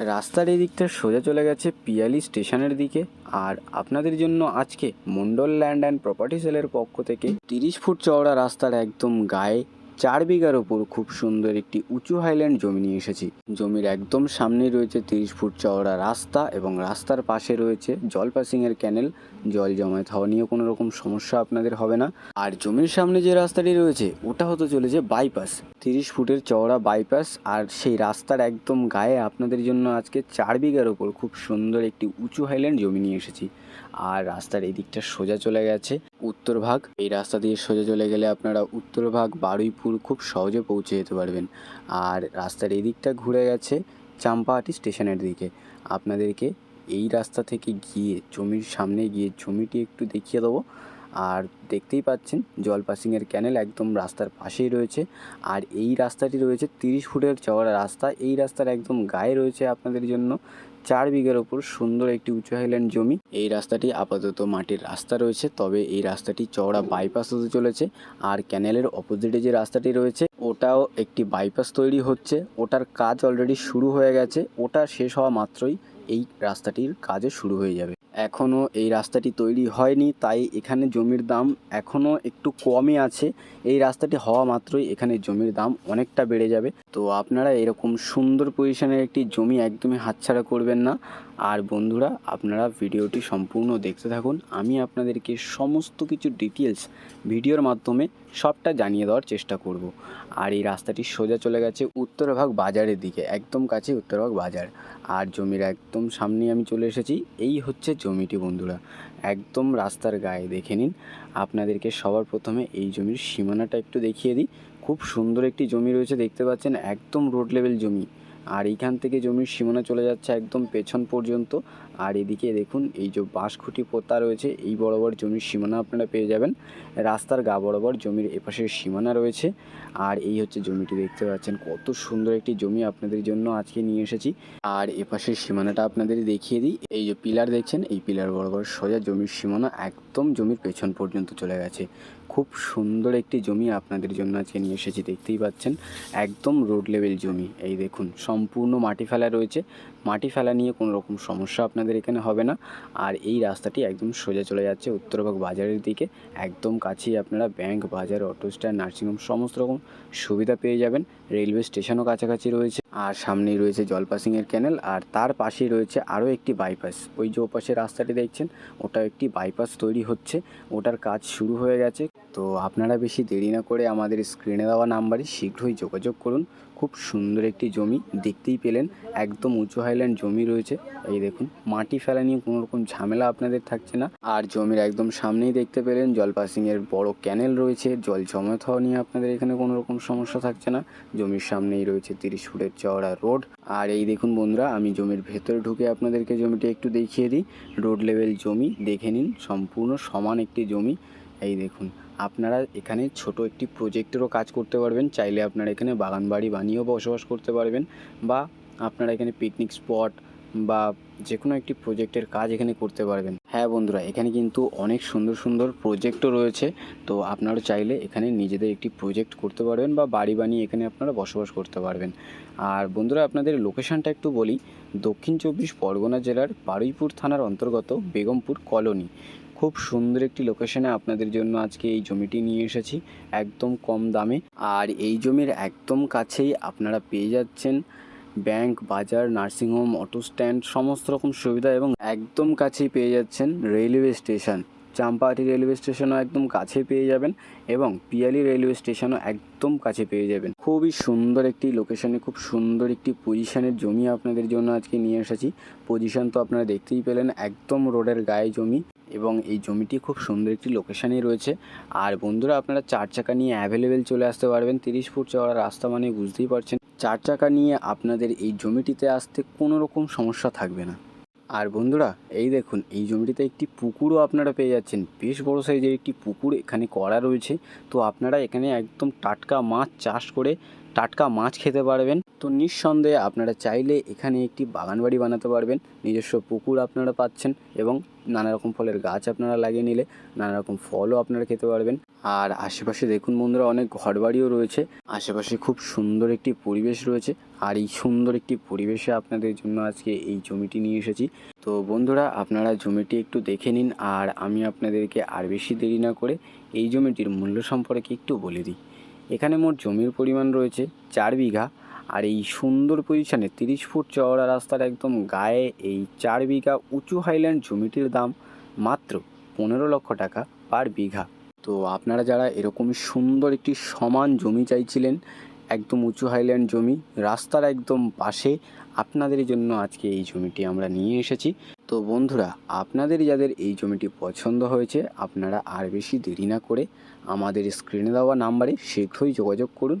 রাস্তার এই দিকটা সোজা চলে গেছে পিয়ালি স্টেশনের দিকে। আর আপনাদের জন্য আজকে মন্ডল ল্যান্ড অ্যান্ড প্রপার্টি সেলের পক্ষ থেকে তিরিশ ফুট চওড়া রাস্তার একদম গায়ে চার বিঘার ওপর খুব সুন্দর একটি উঁচু হাইল্যান্ড জমি নিয়ে এসেছি। জমির একদম সামনেই রয়েছে তিরিশ ফুট চওড়া রাস্তা এবং রাস্তার পাশে রয়েছে জল পাসিংয়ের ক্যানেল জল জমায়েত হওয়া নিয়ে কোনো রকম সমস্যা আপনাদের হবে না। আর জমির সামনে যে রাস্তাটি রয়েছে, ওটা হতে চলেছে বাইপাস তিরিশ ফুটের চওড়া বাইপাস আর সেই রাস্তার একদম গায়ে আপনাদের জন্য আজকে চার বিঘার ওপর খুব সুন্দর একটি উঁচু হাইল্যান্ড জমি নিয়ে এসেছি। আর রাস্তার এই দিকটা সোজা চলে গেছে। উত্তর ভাগ। এই রাস্তা দিয়ে সোজা চলে গেলে আপনারা উত্তর ভাগ বারুইপুর খুব সহজে পৌঁছে যেতে পারবেন। আর রাস্তার এই দিকটা ঘুরে গেছে চাম্পাহাটি স্টেশনের দিকে। আপনাদেরকে এই রাস্তা থেকে গিয়ে জমির সামনে গিয়ে জমিটি একটু দেখিয়ে দেবো। আর দেখতেই পাচ্ছেন জল পাসিংয়ের ক্যানেল একদম রাস্তার পাশেই রয়েছে। আর এই রাস্তাটি রয়েছে তিরিশ ফুটের চওড়া রাস্তা। এই রাস্তার একদম গায়ে রয়েছে আপনাদের জন্য। চার বিঘের ওপর সুন্দর একটি উঁচু হাইল্যান্ড জমি। এই রাস্তাটি আপাতত মাটির রাস্তা রয়েছে, তবে এই রাস্তাটি চওড়া বাইপাস হতে চলেছে আর ক্যানেলের অপোজিটে যে রাস্তাটি রয়েছে, ওটাও একটি বাইপাস তৈরি হচ্ছে। ওটার কাজ অলরেডি শুরু হয়ে গেছে, ওটা শেষ হওয়া মাত্রই এই রাস্তাটির কাজও শুরু হয়ে যাবে। এখনও এই রাস্তাটি তৈরি হয়নি, তাই এখানে জমির দাম এখনও একটু কমই আছে। এই রাস্তাটি হওয়া মাত্রই এখানে জমির দাম অনেকটা বেড়ে যাবে। তো আপনারা এরকম সুন্দর পজিশনের একটি জমি একদমই হাতছাড়া করবেন না। আর বন্ধুরা, আপনারা ভিডিওটি সম্পূর্ণ দেখতে থাকুন। আমি আপনাদেরকে সমস্ত কিছু ডিটেলস ভিডিওর মাধ্যমে সবটা জানিয়ে দেওয়ার চেষ্টা করব। আর এই রাস্তাটি সোজা চলে গেছে উত্তরভাগ বাজারের দিকে, একদম কাছে উত্তরভাগ বাজার। আর জমির একদম সামনে আমি চলে এসেছি, এই হচ্ছে জমিটি বন্ধুরা। একদম রাস্তার গায়ে, দেখে নিন। আপনাদেরকে সবার প্রথমে এই জমির সীমানাটা একটু দেখিয়ে দিই। খুব সুন্দর একটি জমি রয়েছে, দেখতে পাচ্ছেন, একদম রোড লেভেল জমি। আর এইখান থেকে জমির সীমানা চলে যাচ্ছে একদম পেছন পর্যন্ত। আর এদিকে দেখুন, এই যে বাঁশখুঁটি পোতা রয়েছে, এই বরাবর জমির সীমানা আপনারা পেয়ে যাবেন। রাস্তার গা বরাবর জমির এপাশের সীমানা রয়েছে। আর এই হচ্ছে জমিটি, দেখতে পাচ্ছেন কত সুন্দর একটি জমি আপনাদের জন্য আজকে নিয়ে এসেছি। আর এপাশের সীমানাটা আপনাদের দেখিয়ে দিই। এই যে পিলার দেখছেন, এই পিলার বরাবর সোজা জমির সীমানা একদম জমির পেছন পর্যন্ত চলে গেছে। খুব সুন্দর একটি জমি আপনাদের জন্য আজকে নিয়ে এসেছি, দেখতেই পাচ্ছেন। একদম রোড লেভেল জমি, এই দেখুন সম্পূর্ণ মাটি ফেলা রয়েছে। মাটি ফেলা নিয়ে কোনো রকম সমস্যা আপনাদের এখানে হবে না। আর এই রাস্তাটি একদম সোজা চলে যাচ্ছে উত্তরভাগ বাজারের দিকে। একদম কাছেই আপনারা ব্যাংক, বাজার, অটো স্ট্যান্ড, নার্সিংহোম সমস্ত রকম সুবিধা পেয়ে যাবেন। রেলওয়ে স্টেশনও কাছাকাছি রয়েছে। আর সামনেই রয়েছে জলপাসিংয়ের ক্যানেল। আর তার পাশেই রয়েছে আরও একটি বাইপাস। ওই যে ওপাশে রাস্তাটি দেখছেন ওটা একটি বাইপাস তৈরি হচ্ছে। ওটার কাজ শুরু হয়ে গেছে। তো আপনারা বেশি দেরি না করে আমাদের স্ক্রিনে দেওয়া নাম্বারে শীঘ্রই যোগাযোগ করুন। খুব সুন্দর একটি জমি দেখতেই পেলেন। একদম উঁচু হাইল্যান্ড জমি রয়েছে। এই দেখুন, মাটি ফেলা নিয়ে কোনো রকম ঝামেলা আপনাদের থাকছে না। আর জমির একদম সামনেই দেখতে পেলেন জল এর বড় ক্যানেল রয়েছে। জল জমা হওয়া নিয়ে আপনাদের এখানে কোনো রকম সমস্যা থাকছে না। জমির সামনেই রয়েছে তিরিশ ফুটের চওড়া রোড আর এই দেখুন বন্ধুরা, আমি জমির ভেতরে ঢুকে আপনাদেরকে জমিটি একটু দেখিয়ে দিই। রোড লেভেল জমি, দেখে নিন, সম্পূর্ণ সমান একটি জমি। এই দেখুন, আপনারা এখানে ছোট একটি প্রজেক্টেরও কাজ করতে পারবেন। চাইলে আপনারা এখানে বাগান বাড়ি বানিয়েও বসবাস করতে পারবেন বা আপনারা এখানে পিকনিক স্পট বা যে কোনো একটি প্রজেক্টের কাজ এখানে করতে পারবেন। হ্যাঁ বন্ধুরা, এখানে কিন্তু অনেক সুন্দর সুন্দর প্রজেক্টও রয়েছে। তো আপনারা চাইলে এখানে নিজেদের একটি প্রজেক্ট করতে পারবেন বা বাড়ি বানিয়ে এখানে আপনারা বসবাস করতে পারবেন। আর বন্ধুরা, আপনাদের লোকেশানটা একটু বলি। দক্ষিণ চব্বিশ পরগনা জেলার বারুইপুর থানার অন্তর্গত বেগমপুর কলোনি। খুব সুন্দর একটি লোকেশনে আপনাদের জন্য আজকে এই জমিটি নিয়ে এসেছি, একদম কম দামে। আর এই জমির একদম কাছেই আপনারা পেয়ে যাচ্ছেন ব্যাংক, বাজার নার্সিংহোম অটো স্ট্যান্ড, সমস্ত রকম সুবিধা এবং একদম কাছেই পেয়ে যাচ্ছেন রেলওয়ে স্টেশন। চাম্পাহাটি রেলওয়ে স্টেশনও একদম কাছে পেয়ে যাবেন এবং পিয়ালি রেলওয়ে স্টেশনও একদম কাছে পেয়ে যাবেন। খুবই সুন্দর একটি লোকেশনে খুব সুন্দর একটি পজিশনের জমি আপনাদের জন্য আজকে নিয়ে এসেছি। পজিশন তো আপনারা দেখতেই পেলেন, একদম রোডের গায়ে জমি এবং এই জমিটি খুব সুন্দর একটি লোকেশানে রয়েছে। আর বন্ধুরা, আপনারা চার চাকা নিয়ে অ্যাভেলেবেল চলে আসতে পারবেন। তিরিশ ফুট চওড়া রাস্তা মানে বুঝতেই পারছেন চার চাকা নিয়ে আপনাদের এই জমিটিতে আসতে কোনো রকম সমস্যা থাকবে না। আর বন্ধুরা, এই দেখুন, এই জমিটিতে একটি পুকুরও আপনারা পেয়ে যাচ্ছেন। বেশ বড় সাইজের একটি পুকুর এখানে করা রয়েছে। তো আপনারা এখানে একদম টাটকা মাছ চাষ করে টাটকা মাছ খেতে পারবেন। তো নিঃসন্দেহে আপনারা চাইলে এখানে একটি বাগান বাড়ি বানাতে পারবেন। নিজস্ব পুকুর আপনারা পাচ্ছেন এবং নানা রকম ফলের গাছ আপনারা লাগিয়ে নিলে নানা রকম ফলও আপনারা খেতে পারবেন। আর আশেপাশে দেখুন বন্ধুরা অনেক ঘরবাড়িও রয়েছে। আশেপাশে খুব সুন্দর একটি পরিবেশ রয়েছে। আর এই সুন্দর একটি পরিবেশে আপনাদের জন্য আজকে এই জমিটি নিয়ে এসেছি। তো বন্ধুরা আপনারা জমিটি একটু দেখে নিন আর আমি আপনাদেরকে আর বেশি দেরি না করে এই জমিটির মূল্য সম্পর্কে একটু বলে দিই। এখানে মোট জমির পরিমাণ রয়েছে চার বিঘা। আর এই সুন্দর পজিশনে তিরিশ ফুট চওড়া রাস্তার একদম গায়ে এই চার বিঘা উঁচু হাইল্যান্ড জমিটির দাম মাত্র পনেরো লক্ষ টাকা পার বিঘা। তো আপনারা যারা এরকমই সুন্দর একটি সমান জমি চাইছিলেন, একদম উঁচু হাইল্যান্ড জমি, রাস্তার একদম পাশে, আপনাদের জন্য আজকে এই জমিটি আমরা নিয়ে এসেছি। তো বন্ধুরা, আপনাদের যাদের এই জমিটি পছন্দ হয়েছে, আপনারা আর বেশি দেরি না করে আমাদের স্ক্রিনে দেওয়া নাম্বারে শীঘ্রই যোগাযোগ করুন।